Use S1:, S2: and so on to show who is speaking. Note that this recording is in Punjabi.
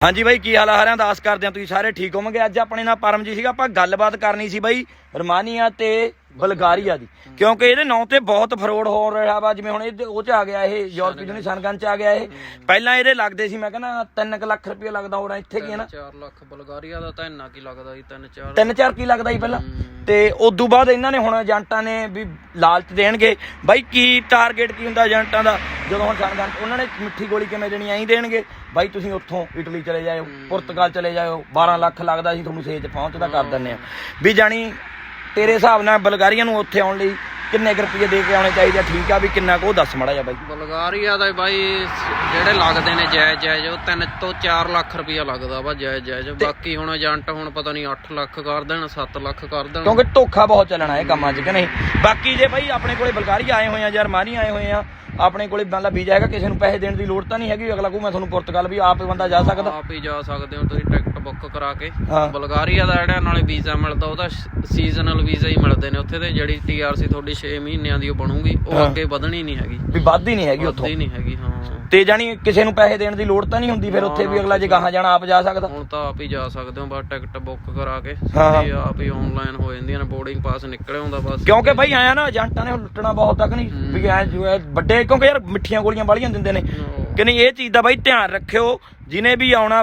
S1: ਹਾਂਜੀ ਬਾਈ ਕੀ ਹਾਲ ਆ ਸਾਰਿਆਂ ਦਾ? ਆਸ ਕਰਦੇ ਆ ਤੁਸੀਂ ਸਾਰੇ ਠੀਕ ਹੋਵੋਗੇ। ਅੱਜ ਆਪਣੇ ਨਾਲ ਪਰਮ ਜੀ ਸੀਗਾ ਆਪਾਂ ਗੱਲਬਾਤ ਕਰਨੀ ਸੀ ਬਾਈ ਰਮਾਨੀਆ ਤੇ ਬਲਗਾਰੀਆ ਦੀ। ਕਿਉਂਕਿ ਇਹਦੇ ਨਾਂ ਤੇ ਬਹੁਤ ਫਰੋਡ ਹੋ ਰਿਹਾ ਵਾ ਜਿਵੇਂ ਹੁਣ ਇਹ ਉਹ ਚ ਆ ਗਿਆ ਇਹ ਯੂਰਪੀ ਯੂਨੀ ਸੰਗਨ ਚ ਆ ਗਿਆ ਇਹ। ਪਹਿਲਾਂ ਇਹਦੇ ਲੱਗਦੇ ਸੀ ਮੈਂ ਕਹਿੰਦਾ 3 ਲੱਖ ਰੁਪਏ ਲੱਗਦਾ ਹੋਣਾ ਇੱਥੇ ਕੀ ਹੈ ਨਾ।
S2: 4 ਲੱਖ ਬਲਗਾਰੀਆ ਦਾ ਤਾਂ ਇੰਨਾ ਕੀ ਲੱਗਦਾ ਜੀ 3 4
S1: ਤਿੰਨ ਚਾਰ ਕੀ ਲੱਗਦਾ ਸੀ ਪਹਿਲਾਂ? ਤੇ ਉਦੋਂ ਬਾਅਦ ਇਹਨਾਂ ਨੇ ਹੁਣ ਏਜੰਟਾਂ ਨੇ ਵੀ ਲਾਲਚ ਦੇਣਗੇ। ਬਾਈ ਕੀ ਟਾਰਗੇਟ ਕੀ ਹੁੰਦਾ ਏਜੰਟਾਂ ਦਾ? ਜਦੋਂ ਹੁਣ ਸੰਗਨ ਉਹਨਾਂ ਨੇ ਮਿੱਠੀ ਗੋਲੀ ਕਿਵੇਂ ਦੇਣੀ ਐਂ ਦੇਣਗੇ। ਬਾਈ ਤੁਸੀਂ ਉੱਥੋਂ ਇਟਲੀ ਚਲੇ ਜਾਓ ਪੁਰਤਗਾਲ ਚਲੇ ਜਾਓ 12 ਲੱਖ ਲੱਗਦਾ ਸੀ ਤੁਹਾਨੂੰ ਸੇਜ ਪਹੁੰਚਦਾ ਕਰ ਦਿੰਨੇ ਆ ਵੀ ਜਾਣੀ ਤੇਰੇ ਹਿਸਾਬ ਨਾਲ ਬਲਗਾਰੀਆ ਨੂੰ ਉੱਥੇ ਆਉਣ ਲਈ ਕਿੰਨੇ ਕੁ ਰੁਪਏ ਦੇ ਕੇ ਆਉਣੇ ਚਾਹੀਦੇ ਆ? ਠੀਕ ਆ ਵੀ ਕਿੰਨਾ ਕੁ ਦੱਸ ਮੜਾ ਜਾ ਬਾਈ।
S2: ਬਲਗਾਰੀਆ ਦਾ ਬਾਈ ਜਿਹੜੇ ਲੱਗਦੇ ਨੇ ਜਾਇਜ਼ ਜਾਇਜ਼ ਉਹ 3 ਤੋਂ 4 ਲੱਖ ਰੁਪਇਆ ਲੱਗਦਾ ਵਾ ਜਾਇਜ਼ ਜਾਇਜ਼। ਬਾਕੀ ਹੁਣ ਏਜੰਟ ਹੁਣ ਪਤਾ ਨਹੀਂ 8 ਲੱਖ ਕਰ ਦੇਣ 7 ਲੱਖ ਕਰ ਦੇਣ।
S1: ਕਿਉਂਕਿ ਧੋਖਾ ਬਹੁਤ ਚੱਲਣਾ ਇਹ ਕੰਮਾਂ 'ਚ ਕਿ ਨਹੀਂ? ਬਾਕੀ ਜੇ ਬਾਈ ਆਪਣੇ ਕੋਲੇ ਬਲਗਾਰੀਆ ਆਏ ਹੋਏ ਆ ਜਾਂ ਰਮਾਨੀ ਆਏ ਹੋਏ ਆ ਆਪਣੇ ਕੋਲੇ ਮਤਲਬ ਵੀਜ਼ਾ ਹੈਗਾ ਕਿਸੇ ਨੂੰ ਪੈਸੇ ਦੇਣ ਦੀ ਲੋੜ ਤਾਂ ਨਹੀਂ ਹੈਗੀ ਅਗਲਾ ਕੋ ਮੈਂ ਤੁਹਾਨੂੰ ਪੁਰਤਗਾਲ ਵੀ ਆਪ ਬੰਦਾ ਜਾ ਸਕਦਾ।
S2: ਆਪ ਹੀ ਜਾ ਸਕਦੇ ਹੋ ਤੁਸੀਂ ਟਿਕਟ ਬੁੱਕ ਕਰਾ ਕੇ।
S1: ਹਾਂ।
S2: ਬਲਗਾਰੀਆ ਦਾ ਜਿਹੜਾ ਨਾਲੇ ਵੀਜ਼ਾ ਮਿਲਦਾ ਉਹਦਾ ਸੀਜ਼ਨਲ ਵੀਜ਼ਾ ਹੀ ਮਿਲਦੇ ਨੇ ਉੱਥੇ ਤੇ ਜਿਹੜੀ ਟੀਆਰਸੀ ਤੁਹਾਡੀ 6 ਮਹੀਨਿਆਂ ਦੀ ਉਹ ਬਣੂਗੀ ਉਹ ਅੱਗੇ ਵਧਣੀ ਨਹੀਂ ਹੈਗੀ।
S1: ਵੀ ਵੱਧ ਹੀ ਨਹੀਂ ਹੈਗੀ ਉੱਥੋਂ।
S2: ਵਧਦੀ ਨਹੀਂ ਹੈਗੀ ਹਾਂ।
S1: ਤੇ ਜਾਨੀ ਕਿਸੇ ਨੂੰ ਪੈਸੇ ਦੇਣ ਦੀ ਲੋੜ ਤਾਂ ਨਹੀਂ ਹੁੰਦੀ ਫਿਰ ਉੱਥੇ ਵੀ ਅਗਲਾ ਜੇ ਗਾਹਾਂ ਜਾਣਾ ਆਪ ਜਾ ਸਕਦਾ।
S2: ਹੁਣ ਤਾਂ ਆਪ ਹੀ ਜਾ ਸਕਦੇ ਹੋ ਬਸ ਟਿਕਟ ਬੁੱਕ ਕਰਾ ਕੇ। ਤੇ ਆਪ ਹੀ ਆਨਲਾਈਨ ਹੋ ਜਾਂਦੀਆਂ ਨੇ ਬੋਰਡਿੰਗ ਪਾਸ ਨਿਕਲੇ ਹੁੰਦਾ ਬਸ।
S1: ਕਿਉਂਕਿ ਬਾਈ ਆਇਆ ਨਾ ਏਜੰਟਾਂ ਨੇ ਲੁੱਟਣਾ ਬਹੁਤ ਤੱਕ ਨਹੀਂ। ਵੀ ਐ ਵੱਡੇ ਕਿਉਂਕਿ ਯਾਰ ਮਿੱਠੀਆਂ ਗੋਲੀਆਂ ਵਾਲੀਆਂ ਦਿੰਦੇ ਨੇ। ਕਿ ਨਹੀਂ ਇਹ ਚੀਜ਼ ਦਾ ਬਾਈ ਧਿਆਨ ਰੱਖਿਓ ਜਿਨੇ ਵੀ ਆਉਣਾ